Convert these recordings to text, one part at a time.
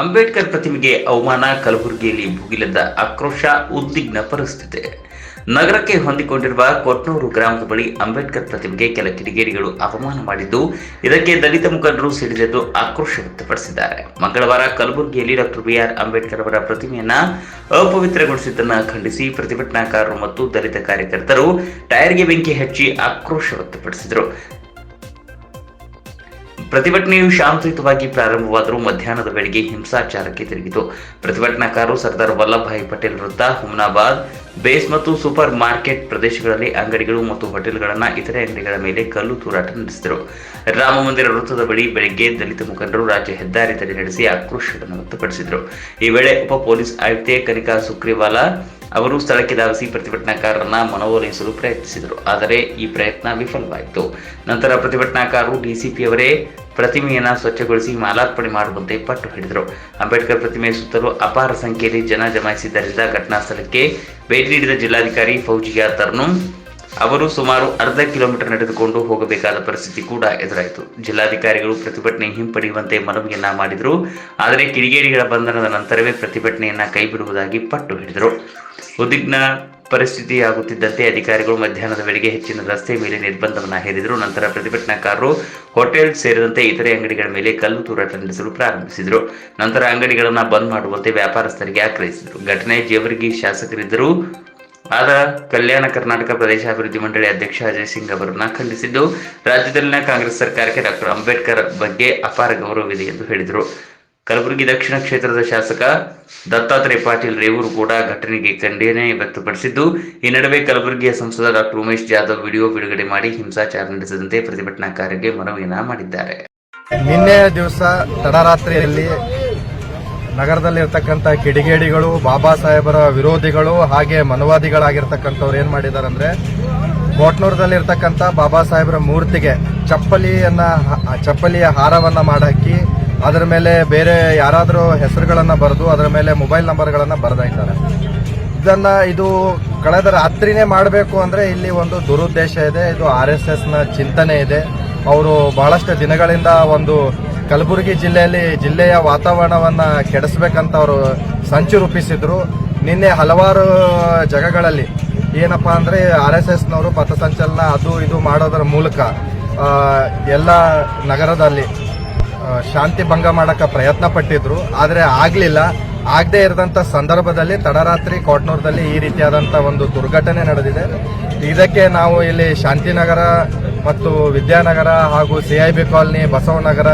ಅಂಬೇಡ್ಕರ್ ಪ್ರತಿಮೆಗೆ ಅವಮಾನ, ಕಲಬುರಗಿಯಲ್ಲಿ ಭುಗಿಲೆದ್ದ ಆಕ್ರೋಶ ಉದ್ವಿಗ್ನ ಪರಿಸ್ಥಿತಿ. ನಗರಕ್ಕೆ ಹೊಂದಿಕೊಂಡಿರುವ ಕೊಟ್ನೂರು ಗ್ರಾಮದ ಬಳಿ ಅಂಬೇಡ್ಕರ್ ಪ್ರತಿಮೆಗೆ ಕೆಲ ಕಿಡಿಗೇಡಿಗಳು ಅವಮಾನ ಮಾಡಿದ್ದು, ಇದಕ್ಕೆ ದಲಿತ ಮುಖಂಡರು ಸಿಡಿದೆದ್ದು ಆಕ್ರೋಶ ವ್ಯಕ್ತಪಡಿಸಿದ್ದಾರೆ. ಮಂಗಳವಾರ ಕಲಬುರಗಿಯಲ್ಲಿ ಡಾಕ್ಟರ್ ಬಿಆರ್ ಅಂಬೇಡ್ಕರ್ ಅವರ ಪ್ರತಿಮೆಯನ್ನ ಅಪವಿತ್ರಗೊಳಿಸಿದ್ದನ್ನು ಖಂಡಿಸಿ ಪ್ರತಿಭಟನಾಕಾರರು ಮತ್ತು ದಲಿತ ಕಾರ್ಯಕರ್ತರು ಟೈರ್ಗೆ ಬೆಂಕಿ ಹಚ್ಚಿ ಆಕ್ರೋಶ ವ್ಯಕ್ತಪಡಿಸಿದರು. ಪ್ರತಿಭಟನೆಯು ಶಾಂತಿಯುತವಾಗಿ ಪ್ರಾರಂಭವಾದರೂ ಮಧ್ಯಾಹ್ನದ ವೇಳೆಗೆ ಹಿಂಸಾಚಾರಕ್ಕೆ ತಿರುಗಿತು. ಪ್ರತಿಭಟನಾಕಾರರು ಸರ್ದಾರ್ ವಲ್ಲಭಭಾಯಿ ಪಟೇಲ್ ವೃತ್ತ ಹುಮ್ನಾಬಾದ್, ಬೇಸ್ ಮತ್ತು ಸೂಪರ್ ಮಾರ್ಕೆಟ್ ಪ್ರದೇಶಗಳಲ್ಲಿ ಅಂಗಡಿಗಳು ಮತ್ತು ಹೋಟೆಲ್ಗಳನ್ನು ಇತರೆ ಅಂಗಡಿಗಳ ಮೇಲೆ ಕಲ್ಲು ತೂರಾಟ ನಡೆಸಿದರು. ರಾಮ ಮಂದಿರ ವೃತ್ತದ ಬಳಿ ಬೆಳಗ್ಗೆ ದಲಿತ ಮುಖಂಡರು ರಾಜ್ಯ ಹೆದ್ದಾರಿ ತಡೆ ನಡೆಸಿ ಆಕ್ರೋಶವನ್ನು ವ್ಯಕ್ತಪಡಿಸಿದರು. ಈ ವೇಳೆ ಉಪ ಪೊಲೀಸ್ ಆಯುಕ್ತೆ ಕನಿಕಾ ಸುಕ್ರಿವಾಲಾ ಅವರು ಸ್ಥಳಕ್ಕೆ ಧಾವಿಸಿ ಪ್ರತಿಭಟನಾಕಾರರನ್ನ ಮನವೊಲಿಸಲು ಪ್ರಯತ್ನಿಸಿದರು. ಆದರೆ ಈ ಪ್ರಯತ್ನ ವಿಫಲವಾಯಿತು. ನಂತರ ಪ್ರತಿಭಟನಾಕಾರರು ಡಿಸಿಪಿಯವರೇ ಪ್ರತಿಮೆಯನ್ನು ಸ್ವಚ್ಛಗೊಳಿಸಿ ಮಾಲಾರ್ಪಣೆ ಮಾಡುವಂತೆ ಪಟ್ಟು ಹಿಡಿದರು. ಅಂಬೇಡ್ಕರ್ ಪ್ರತಿಮೆಯ ಸುತ್ತಲೂ ಅಪಾರ ಸಂಖ್ಯೆಯಲ್ಲಿ ಜನ ಜಮಾಯಿಸಿದ್ದರಿಂದ ಘಟನಾ ಸ್ಥಳಕ್ಕೆ ಭೇಟಿ ನೀಡಿದ ಜಿಲ್ಲಾಧಿಕಾರಿ ಫೌಜಿಯಾ ತರ್ನುಂ ಅವರು ಸುಮಾರು ಅರ್ಧ ಕಿಲೋಮೀಟರ್ ನಡೆದುಕೊಂಡು ಹೋಗಬೇಕಾದ ಪರಿಸ್ಥಿತಿ ಕೂಡ ಎದುರಾಯಿತು. ಜಿಲ್ಲಾಧಿಕಾರಿಗಳು ಪ್ರತಿಭಟನೆ ಹಿಂಪಡೆಯುವಂತೆ ಮನವಿಯನ್ನ ಮಾಡಿದರು. ಆದರೆ ಕಿಡಿಗೇಡಿಗಳ ಬಂಧನದ ನಂತರವೇ ಪ್ರತಿಭಟನೆಯನ್ನ ಕೈಬಿಡುವುದಾಗಿ ಪಟ್ಟು ಹಿಡಿದರು. ಉದ್ವಿಗ್ನ ಪರಿಸ್ಥಿತಿಯಾಗುತ್ತಿದ್ದಂತೆ ಅಧಿಕಾರಿಗಳು ಮಧ್ಯಾಹ್ನದ ವೇಳೆಗೆ ಹೆಚ್ಚಿನ ರಸ್ತೆ ಮೇಲೆ ನಿರ್ಬಂಧವನ್ನು ಹೇರಿದರು. ನಂತರ ಪ್ರತಿಭಟನಾಕಾರರು ಹೋಟೆಲ್ ಸೇರಿದಂತೆ ಇತರೆ ಅಂಗಡಿಗಳ ಮೇಲೆ ಕಲ್ಲು ತೂರಾಟ ನಡೆಸಲು ಪ್ರಾರಂಭಿಸಿದರು. ನಂತರ ಅಂಗಡಿಗಳನ್ನು ಬಂದ್ ಮಾಡುವಂತೆ ವ್ಯಾಪಾರಸ್ಥರಿಗೆ ಆಗ್ರಹಿಸಿದರು. ಘಟನೆ ಜೇವರ್ಗಿ ಶಾಸಕರಿದ್ದರು ಆದ ಕಲ್ಯಾಣ ಕರ್ನಾಟಕ ಪ್ರದೇಶಾಭಿವೃದ್ಧಿ ಮಂಡಳಿ ಅಧ್ಯಕ್ಷ ಅಜಯ್ ಸಿಂಗ್ ಅವರನ್ನ ಖಂಡಿಸಿದ್ದು, ರಾಜ್ಯದಲ್ಲಿನ ಕಾಂಗ್ರೆಸ್ ಸರ್ಕಾರಕ್ಕೆ ಡಾಕ್ಟರ್ ಅಂಬೇಡ್ಕರ್ ಬಗ್ಗೆ ಅಪಾರ ಗೌರವವಿದೆ ಎಂದು ಹೇಳಿದರು. ಕಲಬುರಗಿ ದಕ್ಷಿಣ ಕ್ಷೇತ್ರದ ಶಾಸಕ ದತ್ತಾತ್ರೇಯ ಪಾಟೀಲ್ ರೇವೂರು ಕೂಡ ಘಟನೆಗೆ ಖಂಡನೆ ವ್ಯಕ್ತಪಡಿಸಿದ್ದು, ಈ ನಡುವೆ ಕಲಬುರಗಿಯ ಸಂಸದ ಡಾಕ್ಟರ್ ಉಮೇಶ್ ಜಾಧವ್ ವಿಡಿಯೋ ಬಿಡುಗಡೆ ಮಾಡಿ ಹಿಂಸಾಚಾರ ನಡೆಸದಂತೆ ಪ್ರತಿಭಟನಾಕಾರರಿಗೆ ಮನವಿಯನ್ನ ಮಾಡಿದ್ದಾರೆ. ನಿನ್ನೆ ದಿವಸ ತಡರಾತ್ರಿಯಲ್ಲಿ ನಗರದಲ್ಲಿ ಇರ್ತಕ್ಕಂಥ ಕಿಡಿಗೇಡಿಗಳು, ಬಾಬಾ ಸಾಹೇಬರ ವಿರೋಧಿಗಳು ಹಾಗೆ ಮನವಾದಿಗಳಾಗಿರ್ತಕ್ಕಂಥವ್ರು ಏನ್ ಮಾಡಿದ್ದಾರೆ ಅಂದ್ರೆ ಕೋಟ್ನೂರದಲ್ಲಿ ಇರ್ತಕ್ಕಂಥ ಬಾಬಾ ಸಾಹೇಬರ ಮೂರ್ತಿಗೆ ಚಪ್ಪಲಿಯನ್ನ ಚಪ್ಪಲಿಯ ಹಾರವನ್ನ ಮಾಡಾಕಿ ಅದರ ಮೇಲೆ ಬೇರೆ ಯಾರಾದರೂ ಹೆಸರುಗಳನ್ನ ಬರೆದು ಅದರ ಮೇಲೆ ಮೊಬೈಲ್ ನಂಬರ್ಗಳನ್ನ ಬರೆದಿದ್ದಾರೆ ಇದನ್ನ ಇದು ಕಳೆದ ರಾತ್ರಿನೇ ಮಾಡಬೇಕು ಅಂದ್ರೆ ಇಲ್ಲಿ ಒಂದು ದುರುದ್ದೇಶ ಇದೆ, ಇದು ಆರ್ ಎಸ್ ಎಸ್ನ ಚಿಂತನೆ ಇದೆ. ಅವರು ಬಹಳಷ್ಟು ದಿನಗಳಿಂದ ಒಂದು ಕಲಬುರಗಿ ಜಿಲ್ಲೆಯಲ್ಲಿ ಜಿಲ್ಲೆಯ ವಾತಾವರಣವನ್ನ ಕೆಡಿಸ್ಬೇಕಂತ ಅವರು ಸಂಚು ರೂಪಿಸಿದ್ರು. ನಿನ್ನೆ ಹಲವಾರು ಜಾಗಗಳಲ್ಲಿ ಏನಪ್ಪಾ ಅಂದ್ರೆ ಆರ್ ಎಸ್ ಎಸ್ ನವರು ಪಥಸಂಚಲನ ಅದು ಇದು ಮಾಡೋದರ ಮೂಲಕ ಎಲ್ಲ ನಗರದಲ್ಲಿ ಶಾಂತಿ ಭಂಗ ಮಾಡಕ ಪ್ರಯತ್ನ ಪಟ್ಟಿದ್ರು. ಆದ್ರೆ ಆಗ್ಲಿಲ್ಲ. ಆಗದೆ ಇರದಂತ ಸಂದರ್ಭದಲ್ಲಿ ತಡರಾತ್ರಿ ಕೋಟ್ನೂರದಲ್ಲಿ ಈ ರೀತಿಯಾದಂತ ಒಂದು ದುರ್ಘಟನೆ ನಡೆದಿದೆ. ಇದಕ್ಕೆ ನಾವು ಇಲ್ಲಿ ಶಾಂತಿನಗರ ಮತ್ತು ವಿದ್ಯಾನಗರ ಹಾಗೂ C I B colony Basavanagar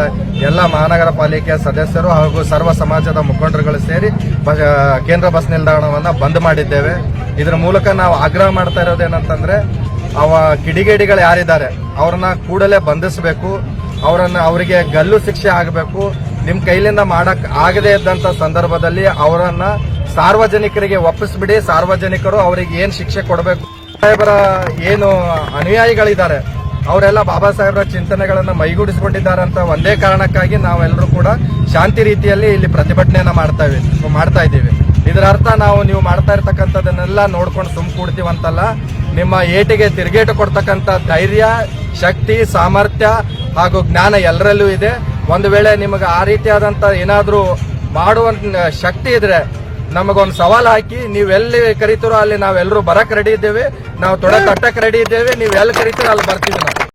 ಎಲ್ಲ ಮಹಾನಗರ ಪಾಲಿಕೆಯ ಸದಸ್ಯರು ಹಾಗೂ ಸರ್ವ ಸಮಾಜದ ಮುಖಂಡರುಗಳು ಸೇರಿ ಕೇಂದ್ರ ಬಸ್ ನಿಲ್ದಾಣವನ್ನು ಬಂದ್ ಮಾಡಿದ್ದೇವೆ. ಇದರ ಮೂಲಕ ನಾವು ಆಗ್ರಹ ಮಾಡ್ತಾ ಇರೋದೇನಂತಂದ್ರೆ ಅವ ಕಿಡಿಗೇಡಿಗಳು ಯಾರಿದ್ದಾರೆ, ಅವ್ರನ್ನ ಕೂಡಲೇ ಬಂಧಿಸಬೇಕು, ಅವರನ್ನು, ಅವರಿಗೆ ಗಲ್ಲು ಶಿಕ್ಷೆ ಆಗಬೇಕು ನಿಮ್ ಕೈಲಿಂದ ಮಾಡಕ್ ಆಗದೇ ಇದ್ದಂತ ಸಂದರ್ಭದಲ್ಲಿ ಅವರನ್ನ ಸಾರ್ವಜನಿಕರಿಗೆ ಒಪ್ಪಿಸ್ಬಿಡಿ. ಸಾರ್ವಜನಿಕರು ಅವರಿಗೆ ಏನ್ ಶಿಕ್ಷೆ ಕೊಡಬೇಕು? ಸಾಹೇಬರ ಏನು ಅನುಯಾಯಿಗಳಿದ್ದಾರೆ. ಅವರೆಲ್ಲ ಬಾಬಾ ಸಾಹೇಬರ ಚಿಂತನೆಗಳನ್ನ ಮೈಗೂಡಿಸಿಕೊಂಡಿದ್ದಾರೆ ಅಂತ ಒಂದೇ ಕಾರಣಕ್ಕಾಗಿ ನಾವೆಲ್ಲರೂ ಕೂಡ ಶಾಂತಿ ರೀತಿಯಲ್ಲಿ ಇಲ್ಲಿ ಪ್ರತಿಭಟನೆಯನ್ನ ಮಾಡ್ತಾ ಮಾಡ್ತಾ ಇದ್ದೀವಿ. ಇದರ ಅರ್ಥ ನಾವು ನೀವು ಮಾಡ್ತಾ ಇರ್ತಕ್ಕಂಥದನ್ನೆಲ್ಲ ನೋಡ್ಕೊಂಡು ಸುಮ್ ಕೂಡ್ತೀವಂತಲ್ಲ. ನಿಮ್ಮ ಏಟಿಗೆ ತಿರುಗೇಟು ಕೊಡ್ತಕ್ಕಂಥ ಧೈರ್ಯ, ಶಕ್ತಿ, ಸಾಮರ್ಥ್ಯ ಹಾಗೂ ಜ್ಞಾನ ಎಲ್ಲರಲ್ಲೂ ಇದೆ. ಒಂದು ವೇಳೆ ನಿಮಗೆ ಆ ರೀತಿಯಾದಂತ ಏನಾದರೂ ಮಾಡುವ ಶಕ್ತಿ ಇದ್ರೆ ನಮಗೊಂದು ಸವಾಲು ಹಾಕಿ ನೀವೆಲ್ಲಿ ಎಲ್ಲಿ ಕರಿತೀರೋ ಅಲ್ಲಿ ನಾವೆಲ್ಲರೂ ಬರಕ್ಕೆ ರೆಡಿ ಇದ್ದೇವೆ. ನಾವು ತೊಡೆ ರೆಡಿ ಇದ್ದೇವೆ. ನೀವು ಎಲ್ಲಿ ಕರಿತೀರೋ ಅಲ್ಲಿ ಬರ್ತೀವಿ ನಾವು.